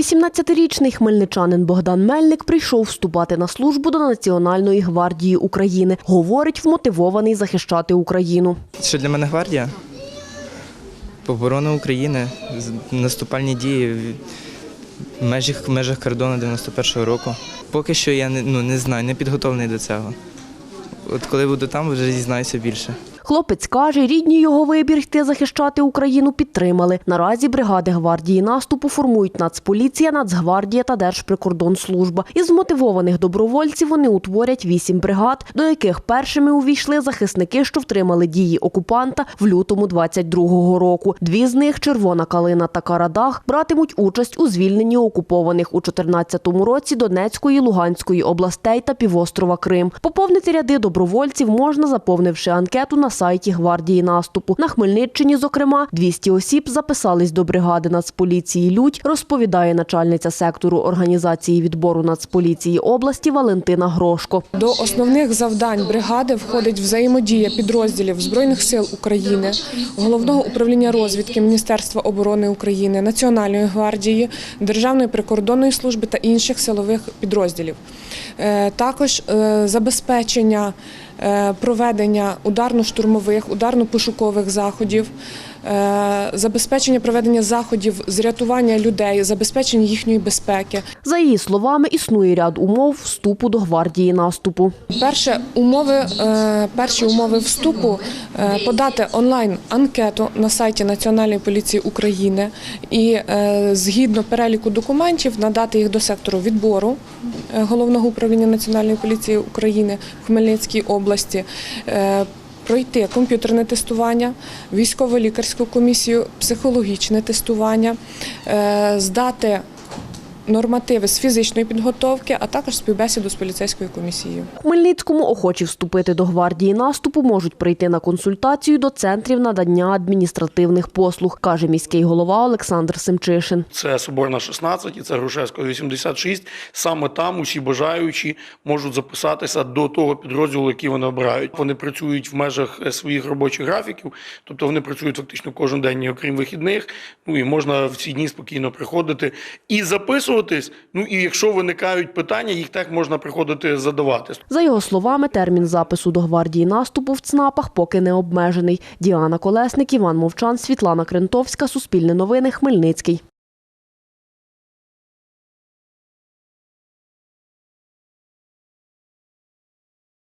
18-річний хмельничанин Богдан Мельник прийшов вступати на службу до Національної гвардії України. Говорить, вмотивований захищати Україну. Що для мене гвардія? Оборона України, наступальні дії в межах, в межах кордону 91-го року. Поки що я не, ну, не знаю, не підготовлений до цього. От коли буду там, вже дізнаюся більше. Хлопець каже, рідні його вибір йти захищати Україну підтримали. Наразі бригади гвардії наступу формують Нацполіція, Нацгвардія та Держприкордонслужба. Із змотивованих добровольців вони утворять вісім бригад, до яких першими увійшли захисники, що втримали дії окупанта в лютому 22-го року. Дві з них Червона Калина та Карадах братимуть участь у звільненні окупованих у 14-му році Донецької, Луганської областей та півострова Крим. Поповнити ряди добровольців можна, заповнивши анкету на сайті гвардії наступу. На Хмельниччині, зокрема, 200 осіб записались до бригади Нацполіції Людь, розповідає начальниця сектору організації відбору Нацполіції області Валентина Грошко. До основних завдань бригади входить взаємодія підрозділів Збройних сил України, Головного управління розвідки Міністерства оборони України, Національної гвардії, Державної прикордонної служби та інших силових підрозділів. Е, Також е, забезпечення проведення ударно-штурмових, ударно-пошукових заходів, е, забезпечення проведення заходів з рятування людей, забезпечення їхньої безпеки. За її словами, існує ряд умов вступу до гвардії наступу. Перше умови, е, перші умови вступу е, подати онлайн анкету на сайті Національної поліції України і е, згідно переліку документів надати їх до сектору відбору е, головного управління Національної поліції України в Хмельницькій області. Е, Пройти комп'ютерне тестування, військово-лікарську комісію, психологічне тестування, е, здати нормативи з фізичної підготовки, а також співбесіду з поліцейською комісією. Хмельницькому охочі вступити до гвардії наступу можуть прийти на консультацію до центрів надання адміністративних послуг, каже міський голова Олександр Семчишин. Це Соборна 16 і це Грушевського 86. Саме там усі бажаючі можуть записатися до того підрозділу, який вони обирають. Вони працюють в межах е, своїх робочих графіків, тобто вони працюють фактично кожен день, окрім вихідних. Ну і можна в ці дні спокійно приходити і записуватись. Ну і якщо виникають питання, їх так можна приходити задавати. За його словами, термін запису до гвардії наступу в ЦНАПах поки не обмежений. Діана Колесник, Іван Мовчан, Світлана Крентовська, Суспільне новини, Хмельницький.